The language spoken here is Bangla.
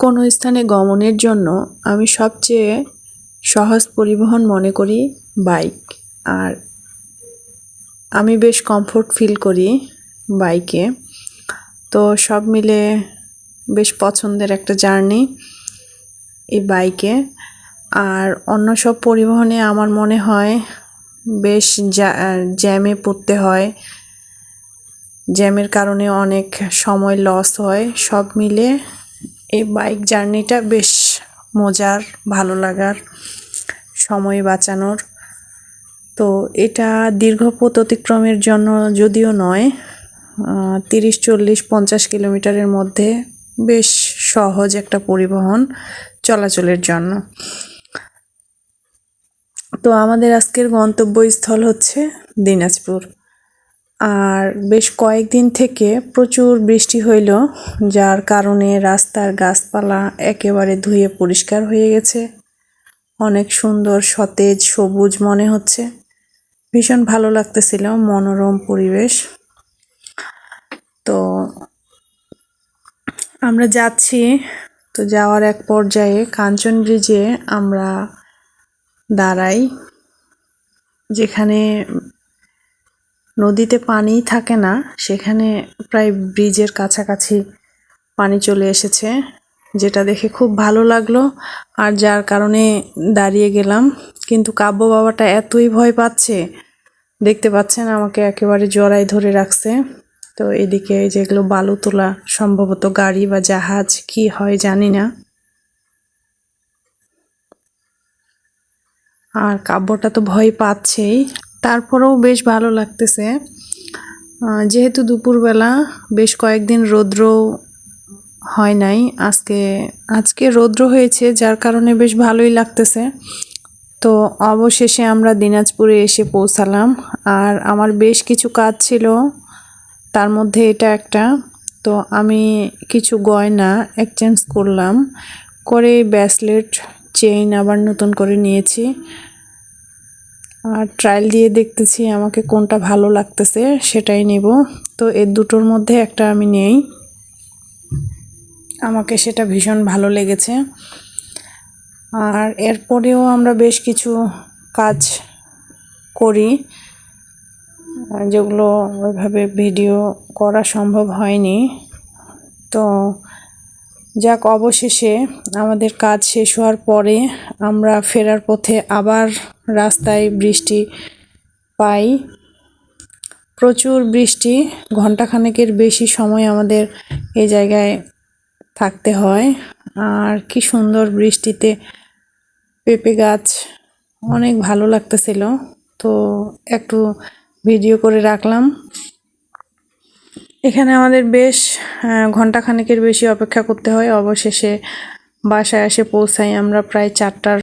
কোনো স্থানে গমনের জন্য আমি সবচেয়ে সহজ পরিবহন মনে করি বাইক। আর আমি বেশ কমফোর্ট ফিল করি বাইকে। তো সব মিলে বেশ পছন্দের একটা জার্নি এই বাইকে। আর অন্য সব পরিবহনে আমার মনে হয় বেশ জ্যামে পড়তে হয়। জ্যামের কারণে অনেক সময় লস হয়। সব মিলে এই বাইক জার্নিটা বেশ মজার, ভালো লাগার, সময় বাঁচানোর। তো এটা দীর্ঘ পথ অতিক্রমের জন্য যদিও নয় তিরিশ, চল্লিশ, পঞ্চাশ কিলোমিটারের মধ্যে বেশ সহজ একটা পরিবহন চলাচলের জন্য। তো আমাদের আজকের গন্তব্যস্থল হচ্ছে দিনাজপুর। আর বেশ কয়েকদিন থেকে প্রচুর বৃষ্টি হইল, যার কারণে রাস্তার গাছপালা একেবারে ধুয়ে পরিষ্কার হয়ে গেছে। অনেক সুন্দর সতেজ সবুজ মনে হচ্ছে। ভীষণ ভালো লাগতেছিল, মনোরম পরিবেশ। তো আমরা যাচ্ছি, তো যাওয়ার এক পর্যায়ে কাঞ্চন ব্রিজে আমরা দাঁড়াই, যেখানে নদীতে পানিই থাকে না, সেখানে প্রায় ব্রিজের কাছাকাছি পানি চলে এসেছে, যেটা দেখে খুব ভালো লাগল। আর যার কারণে দাঁড়িয়ে গেলাম, কিন্তু কাব্য বাবাটা এতই ভয় পাচ্ছে, দেখতে পাচ্ছেন আমাকে একেবারে জড়াই ধরে রাখছে। তো এদিকে যেগুলো বালু তোলা, সম্ভবত গাড়ি বা জাহাজ, কি হয় জানি না। আর কাব্যটা তো ভয় পাচ্ছেই। তারপরেও বেশ ভালো লাগতেছে। যেহেতু দুপুরবেলা বেশ কয়েকদিন রৌদ্র হয় নাই, আজকে আজকে রৌদ্র হয়েছে, যার কারণে বেশ ভালোই লাগতেছে। তো অবশেষে আমরা দিনাজপুরে এসে পৌঁছালাম। আর আমার বেশ কিছু কাজ ছিল, তার মধ্যে এটা একটা। তো আমি কিছু গয়না এক্সচেঞ্জ করলাম, করে ব্যাসলেট চেইন আবার নতুন করে নিয়েছি। আর ট্রায়াল দিয়ে দেখতেছি আমাকে কোনটা ভালো লাগতেছে, সেটাই নেব। তো এর দুটোর মধ্যে একটা আমি নেই। আমাকে সেটা ভীষণ ভালো লেগেছে। আর এরপরেও আমরা বেশ কিছু কাজ করি, যেগুলো ওইভাবে ভিডিও করা সম্ভব হয়নি। তো যাক, অবশেষে আমাদের কাজ শেষ হওয়ার পরে আমরা ফেরার পথে আবার রাস্তায় বৃষ্টি পাই। প্রচুর বৃষ্টি ঘন্টাখানেকের বেশি সময় আমাদের এই জায়গায় থাকতে হয়। আর কি সুন্দর বৃষ্টিতে পেঁপে গাছ, অনেক ভালো লাগতেছিল। তো একটু ভিডিও করে রাখলাম। এখানে আমাদের বেশ ঘন্টাখানেকের বেশি অপেক্ষা করতে হয়। অবশেষে বাসায় এসে পৌঁছাই আমরা প্রায় চারটার